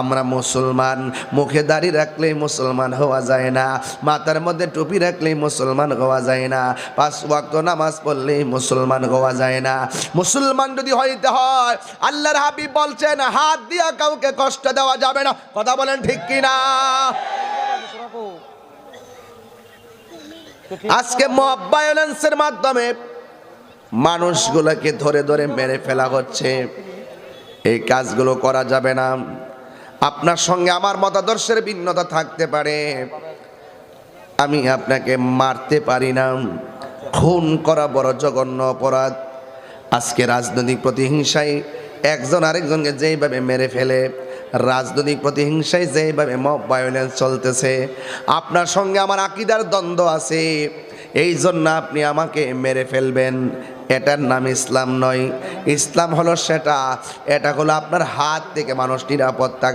আমরা মুসলমান, মুখে দাড়ি রাখলেই মুসলমান হওয়া যায় না, মাথার মধ্যে টুপি রাখলেই মুসলমান হওয়া যায় না, পাঁচ ওয়াক্ত নামাজ পড়লেই মুসলমান হওয়া যায় না। মুসলমান যদি হইতে হয়, আল্লাহর হাবিব বলছেন, হাত দিয়া কাউকে কষ্ট দেওয়া যাবে না। কথা বলেন ঠিক কি না আজকে মব ভায়োলেন্সের মাধ্যমে মানুষগুলোকে ধরে ধরে মেরে ফেলা হচ্ছে। এই কাজগুলো করা যাবে না। আপনার সঙ্গে আমার মতাদর্শের ভিন্নতা থাকতে পারে। আমি আপনাকে মারতে পারি না। খুন করা বড় জঘন্য অপরাধ। আজকে রাজনৈতিক প্রতিহিংসায় একজন আরেকজনকে যেইভাবে মেরে ফেলে, রাজনৈতিক প্রতিহিংসায় যেইভাবে মব ভায়োলেন্স চলতেছে, আপনার সঙ্গে আমার আকিদার দ্বন্দ্ব আছে। এই জন্য আপনি আমাকে মেরে ফেলবেন। এটার নাম ইসলাম নয়। ইসলাম হলো সেটা। এটা হলো আপনার হাত থেকে মানুষ নিরাপত্তা